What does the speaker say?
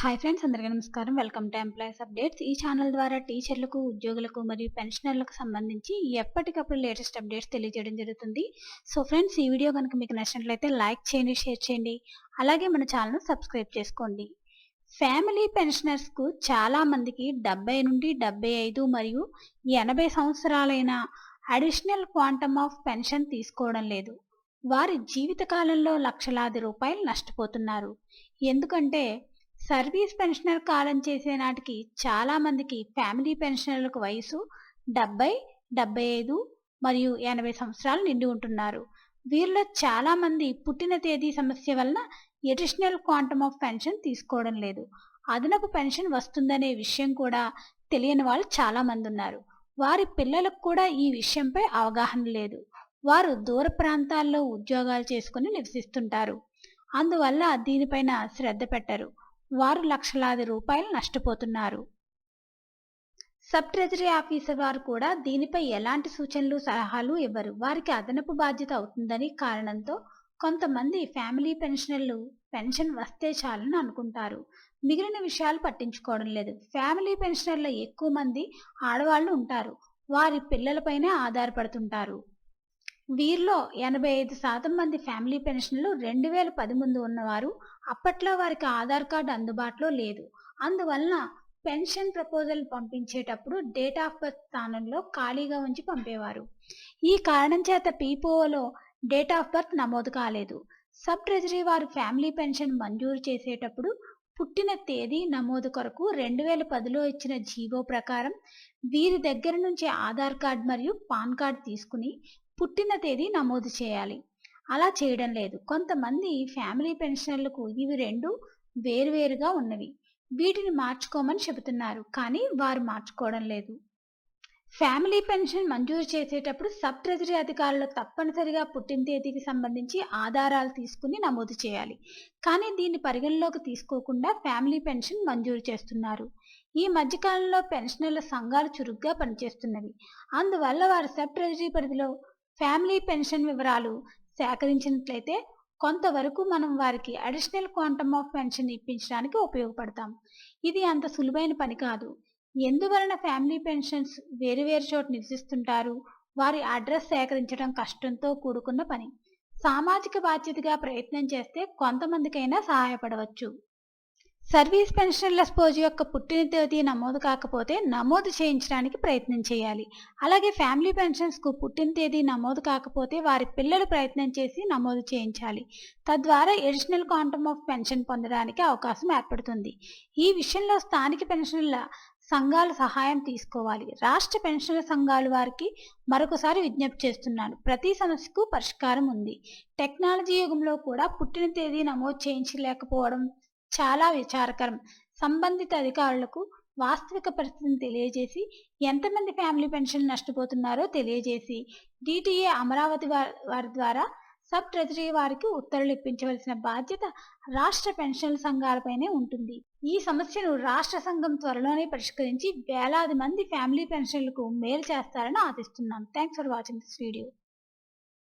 Hi friends అందరికీ నమస్కారం. Welcome to employees updates ఈ ఛానల్ ద్వారా టీచర్లకు ఉద్యోగులకు మరియు పెన్షనర్లకు సంబంధించి ఎప్పటికప్పుడు లేటెస్ట్ అప్డేట్స్ తెలియజేయడం జరుగుతుంది. సో ఫ్రెండ్స్ ఈ వీడియో కనుక మీకు నచ్చినట్లయితే లైక్ చేయండి షేర్ చేయండి. అలాగే మన ఛానల్ను సబ్స్క్రైబ్ చేసుకోండి. ఫ్యామిలీ పెన్షనర్స్కు చాలా మందికి డెబ్బై నుండి డెబ్బై ఐదు మరియు ఎనభై సంవత్సరాలైన అడిషనల్ క్వాంటమ్ ఆఫ్ పెన్షన్ తీసుకోవడం లేదు. వారి జీవితకాలంలో లక్షలాది రూపాయలు నష్టపోతున్నారు. ఎందుకంటే సర్వీస్ పెన్షనర్ కాలం చేసే నాటికి చాలా మందికి ఫ్యామిలీ పెన్షనర్లకు వయసు డెబ్బై డెబ్బై ఐదు మరియు ఎనభై సంవత్సరాలు నిండి ఉంటున్నారు. వీరిలో చాలా మంది పుట్టిన తేదీ సమస్య వలన ఎడిషనల్ క్వాంటమ్ ఆఫ్ పెన్షన్ తీసుకోవడం లేదు. అదనపు పెన్షన్ వస్తుందనే విషయం కూడా తెలియని వాళ్ళు చాలా మంది ఉన్నారు. వారి పిల్లలకు కూడా ఈ విషయంపై అవగాహన లేదు. వారు దూర ప్రాంతాల్లో ఉద్యోగాలు చేసుకుని నివసిస్తుంటారు. అందువల్ల దీనిపైన శ్రద్ధ పెట్టరు. వారు లక్షలాది రూపాయలు నష్టపోతున్నారు. సబ్ ట్రెజరీ ఆఫీసర్ వారు కూడా దీనిపై ఎలాంటి సూచనలు సలహాలు ఇవ్వరు. వారికి అదనపు బాధ్యత అవుతుందని కారణంతో కొంతమంది ఫ్యామిలీ పెన్షనర్లు పెన్షన్ వస్తే చాలని అనుకుంటారు. మిగిలిన విషయాలు పట్టించుకోవడం లేదు. ఫ్యామిలీ పెన్షనర్ల ఎక్కువ మంది ఆడవాళ్ళు ఉంటారు. వారి పిల్లలపైనే ఆధారపడుతుంటారు. వీరిలో ఎనభై ఐదు శాతం మంది ఫ్యామిలీ పెన్షన్లు రెండు వేల పది ఉన్నవారు అప్పట్లో వారికి ఆధార్ కార్డు అందుబాటులో లేదు. అందువలన పెన్షన్ ప్రపోజల్ పంపించేటప్పుడు డేట్ ఆఫ్ బర్త్ స్థానంలో ఖాళీగా ఉంచి పంపేవారు. ఈ కారణం చేత పీపోలో డేట్ ఆఫ్ బర్త్ నమోదు కాలేదు. సబ్ ట్రెజరీ వారు ఫ్యామిలీ పెన్షన్ మంజూరు చేసేటప్పుడు పుట్టిన తేదీ నమోదు కొరకు రెండు వేల పదిలో ఇచ్చిన జీవో ప్రకారం వీరి దగ్గర నుంచి ఆధార్ కార్డ్ మరియు పాన్ కార్డ్ తీసుకుని పుట్టిన తేదీ నమోదు చేయాలి. అలా చేయడం లేదు. కొంతమంది ఫ్యామిలీ పెన్షనర్లకు ఇవి రెండు వేరువేరుగా ఉన్నవి. వీటిని మార్చుకోమని చెబుతున్నారు కానీ వారు మార్చుకోవడం లేదు. ఫ్యామిలీ పెన్షన్ మంజూరు చేసేటప్పుడు సబ్ ట్రెజరీ అధికారులు తప్పనిసరిగా పుట్టిన తేదీకి సంబంధించి ఆధారాలు తీసుకుని నమోదు చేయాలి. కానీ దీన్ని పరిగణలోకి తీసుకోకుండా ఫ్యామిలీ పెన్షన్ మంజూరు చేస్తున్నారు. ఈ మధ్యకాలంలో పెన్షనర్ల సంఘాలు చురుగ్గా పనిచేస్తున్నవి. అందువల్ల వారు సబ్ ట్రెజరీ పరిధిలో ఫ్యామిలీ పెన్షన్ వివరాలు సేకరించినట్లయితే కొంతవరకు మనం వారికి అడిషనల్ క్వాంటమ్ ఆఫ్ పెన్షన్ ఇప్పించడానికి ఉపయోగపడతాం. ఇది అంత సులువైన పని కాదు. ఎందువలన ఫ్యామిలీ పెన్షన్స్ వేరు వేరు చోట నివసిస్తుంటారు? వారి అడ్రస్ సేకరించడం కష్టంతో కూడుకున్న పని. సామాజిక బాధ్యతగా ప్రయత్నం చేస్తే కొంతమందికైనా సహాయపడవచ్చు. సర్వీస్ పెన్షన్ల స్పోజ్ యొక్క పుట్టిన తేదీ నమోదు కాకపోతే నమోదు చేయించడానికి ప్రయత్నం చేయాలి. అలాగే ఫ్యామిలీ పెన్షన్స్కు పుట్టిన తేదీ నమోదు కాకపోతే వారి పిల్లలు ప్రయత్నం చేసి నమోదు చేయించాలి. తద్వారా ఎడిషనల్ క్వాంటమ్ ఆఫ్ పెన్షన్ పొందడానికి అవకాశం ఏర్పడుతుంది. ఈ విషయంలో స్థానిక పెన్షన్ల సంఘాలు సహాయం తీసుకోవాలి. రాష్ట్ర పెన్షన్ల సంఘాలు వారికి మరొకసారి విజ్ఞప్తి చేస్తున్నాను. ప్రతి సమస్యకు పరిష్కారం ఉంది. టెక్నాలజీ యుగంలో కూడా పుట్టిన తేదీ నమోదు చేయించలేకపోవడం చాలా విచారకరం. సంబంధిత అధికారులకు వాస్తవిక పరిస్థితిని తెలియజేసి ఎంతమంది ఫ్యామిలీ పెన్షన్ నష్టపోతున్నారో తెలియజేసి డిటిఏ అమరావతి వారి ద్వారా సబ్ ట్రెజరీ వారికి ఉత్తర్వులు ఇప్పించవలసిన బాధ్యత రాష్ట్ర పెన్షన్ల సంఘాలపైనే ఉంటుంది. ఈ సమస్యను రాష్ట్ర సంఘం త్వరలోనే పరిష్కరించి వేలాది మంది ఫ్యామిలీ పెన్షన్లకు మేలు చేస్తారని ఆశిస్తున్నాం thanks for watching this video.